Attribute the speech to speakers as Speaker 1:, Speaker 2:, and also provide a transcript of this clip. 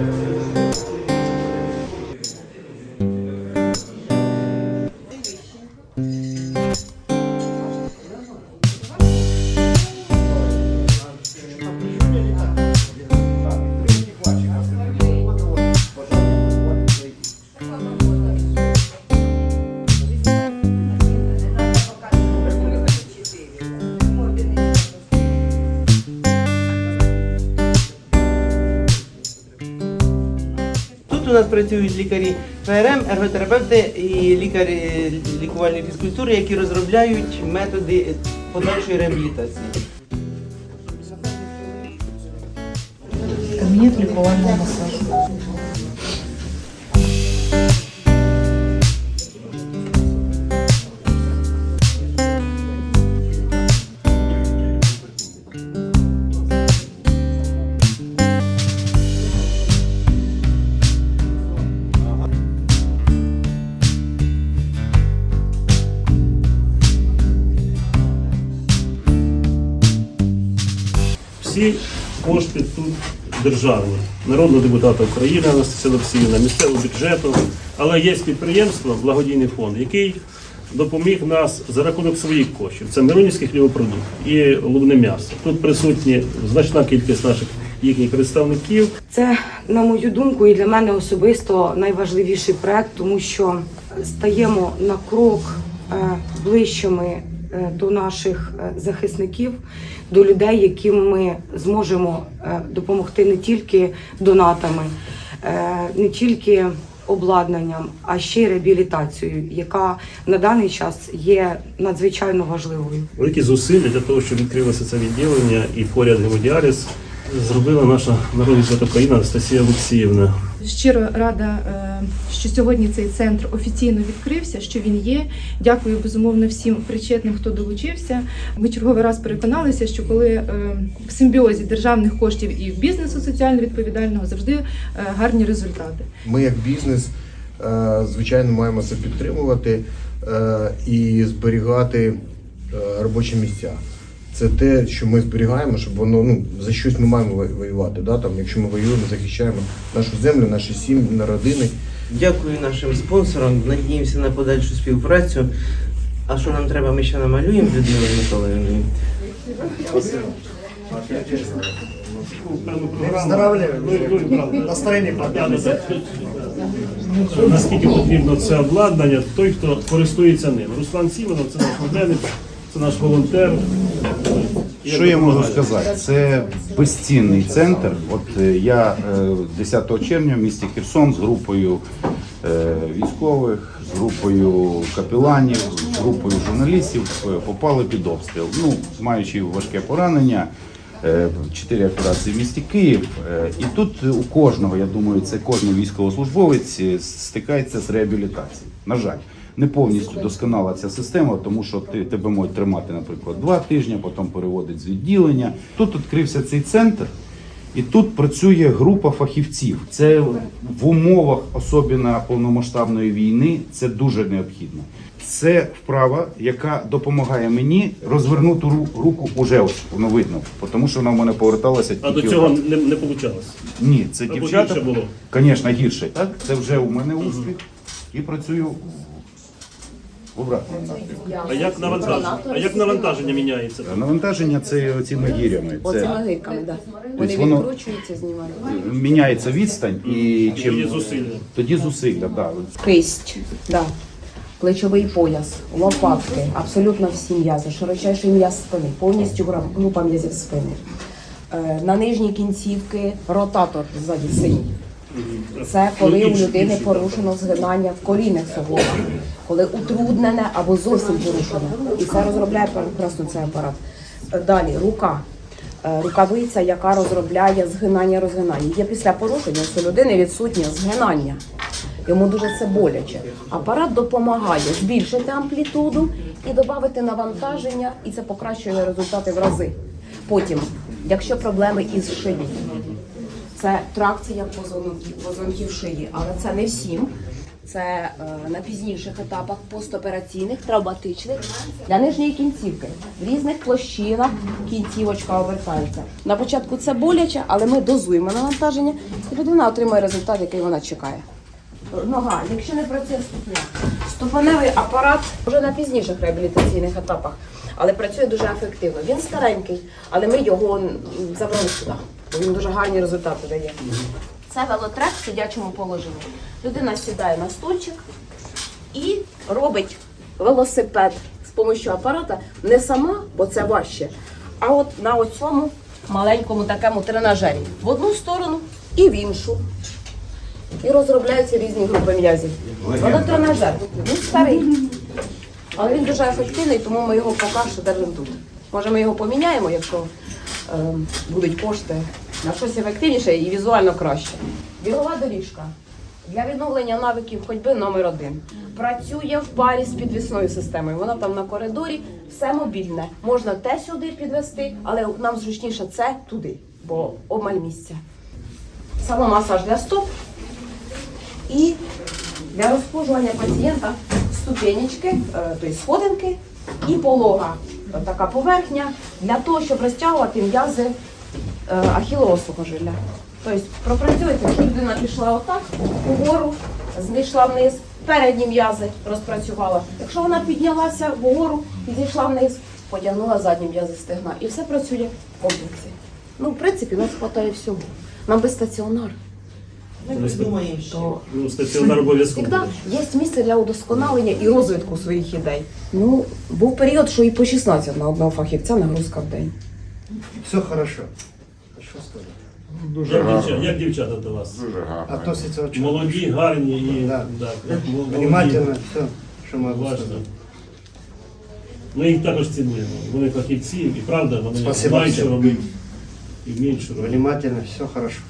Speaker 1: Música Тут у нас працюють лікарі ПРМ, ерготерапевти і лікарі лікувальної фізкультури, які розробляють методи подальшої реабілітації.
Speaker 2: Кабінет лікувального масажу.
Speaker 3: Кошти тут державні. Народного депутата України Анастасія Олексіївна, місцевого бюджету. Але є підприємство, благодійний фонд, який допоміг нас за рахунок своїх коштів. Це Миронівський хлібопродукт і лубне м'ясо. Тут присутні значна кількість наших їхніх представників.
Speaker 4: Це, на мою думку, і для мене особисто найважливіший проект, тому що стаємо на крок е, ближчими до наших е, захисників, до людей, яким ми зможемо е, допомогти не тільки донатами, е, не тільки обладнанням, а ще й реабілітацією, яка на даний час є надзвичайно важливою.
Speaker 3: Великі зусилля для того, щоб відкрилося це відділення і поряд гемодіаліз, зробила наша народна депутат України Анастасія Олексіївна.
Speaker 5: Щиро рада, е, що сьогодні цей центр офіційно відкрився, що він є. Дякую безумовно всім причетним, хто долучився. Ми черговий раз переконалися, що коли е, в симбіозі державних коштів і бізнесу соціально відповідального завжди е, гарні результати.
Speaker 6: Ми як бізнес, звичайно, маємо це підтримувати і зберігати робочі місця. Це те, що ми зберігаємо, щоб воно ну за щось ми маємо воювати. Да? Там, якщо ми воюємо, захищаємо нашу землю, наші сім'ї, на родини.
Speaker 1: Дякую нашим спонсорам, надіємося на подальшу співпрацю. А що нам треба, ми ще намалюємо Людмилою Миколаївною.
Speaker 3: Наскільки потрібно це обладнання, той, хто користується ним. Руслан Сіменов, це наш модельник, це наш волонтер.
Speaker 7: Що я можу сказати? Це безцінний центр. От е, я е, 10 червня в місті Херсон з групою е, військових, з групою капеланів, з групою журналістів попали під обстріл. Ну, маючи важке поранення, чотири операції в місті Київ. І тут у кожного, я думаю, це кожен військовослужбовець стикається з реабілітацією. На жаль. Не повністю досконала ця система, тому що ти тебе можуть тримати, наприклад, два тижні, потім переводить з відділення. Тут відкрився цей центр, і тут працює група фахівців. Це в умовах, особливо повномасштабної війни, це дуже необхідно. Це вправа, яка допомагає мені розвернути ру- руку уже ось воно видно, тому що вона в мене поверталася
Speaker 3: А до цього не, не вийшло.
Speaker 7: Ні, це
Speaker 3: Або
Speaker 7: дівчата.
Speaker 3: гірше було.
Speaker 7: Звісно, гірше. Так? Це вже у мене успіх. І працюю в обратному напрямку.
Speaker 3: А як навантаження? А як навантаження міняється?
Speaker 7: Навантаження це цими гірями.
Speaker 8: Оцими
Speaker 7: Це
Speaker 8: гирками, да. Вони
Speaker 7: воно-
Speaker 8: відкручуються, знімають.
Speaker 7: міняється відстань і чим
Speaker 3: Тоді зусилля.
Speaker 7: Тоді зусилля, да.
Speaker 8: Кисть, да. плечовий пояс, лопатки, абсолютно всі м'язи, широчайший м'яз спини, повністю гра- група м'язів спини. Е, На нижні кінцівки ротатор ззаді синій. Це коли у людини порушено згинання в колінних суглобах, коли утруднене або зовсім порушене. І це розробляє прекрасно цей апарат. Далі рука. Е, Рукавиця, яка розробляє згинання розгинання. Є після порушення, що людини відсутнє згинання. Йому дуже це боляче. Апарат допомагає збільшити амплітуду і додати навантаження, і це покращує результати в рази. Потім, якщо проблеми із шиї, це тракція позвонків, позвонків шиї, але це не всім. Це е, на пізніших етапах постопераційних, травматичних для нижньої кінцівки. В різних площинах кінцівочка обертається. На початку це боляче, але ми дозуємо навантаження, і людина отримує результат, який вона чекає. Нога, якщо не працює ступня, ступеневий апарат вже на пізніших реабілітаційних етапах, але працює дуже ефективно. Він старенький, але ми його забрали сюди, бо він дуже гарні результати дає. Це велотрек в сидячому положенні. Людина сідає на стульчик і робить велосипед з допомогою апарата не сама, бо це важче, а от на оцьому маленькому такому тренажері в одну сторону і в іншу. І розробляються різні групи м'язів. Велотренажер, він старий, але він дуже ефективний, тому ми його поки що держимо тут. Може, ми його поміняємо, якщо е, будуть кошти на щось ефективніше і візуально краще. Бігова доріжка для відновлення навиків ходьби номер один. Працює в парі з підвісною системою. Вона там на коридорі, все мобільне. Можна те сюди підвести, але нам зручніше це туди, бо обмаль місця. Самомасаж для стоп і для розпужування пацієнта ступенечки, е, тобто сходинки і полога. Така поверхня для того, щоб розтягувати м'язи ахілового сухожилля. Тобто пропрацюєте, якщо людина пішла отак, угору, знайшла вниз, передні м'язи розпрацювала. Якщо вона піднялася вгору і зійшла вниз, потягнула задні м'язи стегна. І все працює в комплексі. Ну, в принципі, нас вистачає всього. Нам би стаціонар. То
Speaker 3: Ну, стаціонар обов'язково.
Speaker 8: Всегда є місце для удосконалення і розвитку своїх ідей. Ну, був період, що і по 16 на одного фахівця нагрузка в день.
Speaker 6: Все хорошо. Що сказати?
Speaker 3: Як, дівчата, як дівчата до вас?
Speaker 7: Дуже гарно.
Speaker 2: Относится очень
Speaker 3: Молоді, гарні і
Speaker 2: Да.
Speaker 3: да, як молоді.
Speaker 2: внимательно, все, що могу сказать.
Speaker 3: Ми їх також цінуємо. Вони фахівці, і правда, вони
Speaker 2: Спасибо
Speaker 3: знають, що
Speaker 2: всім.
Speaker 3: робити і вміють, що робити.
Speaker 2: Внимательно, все хорошо.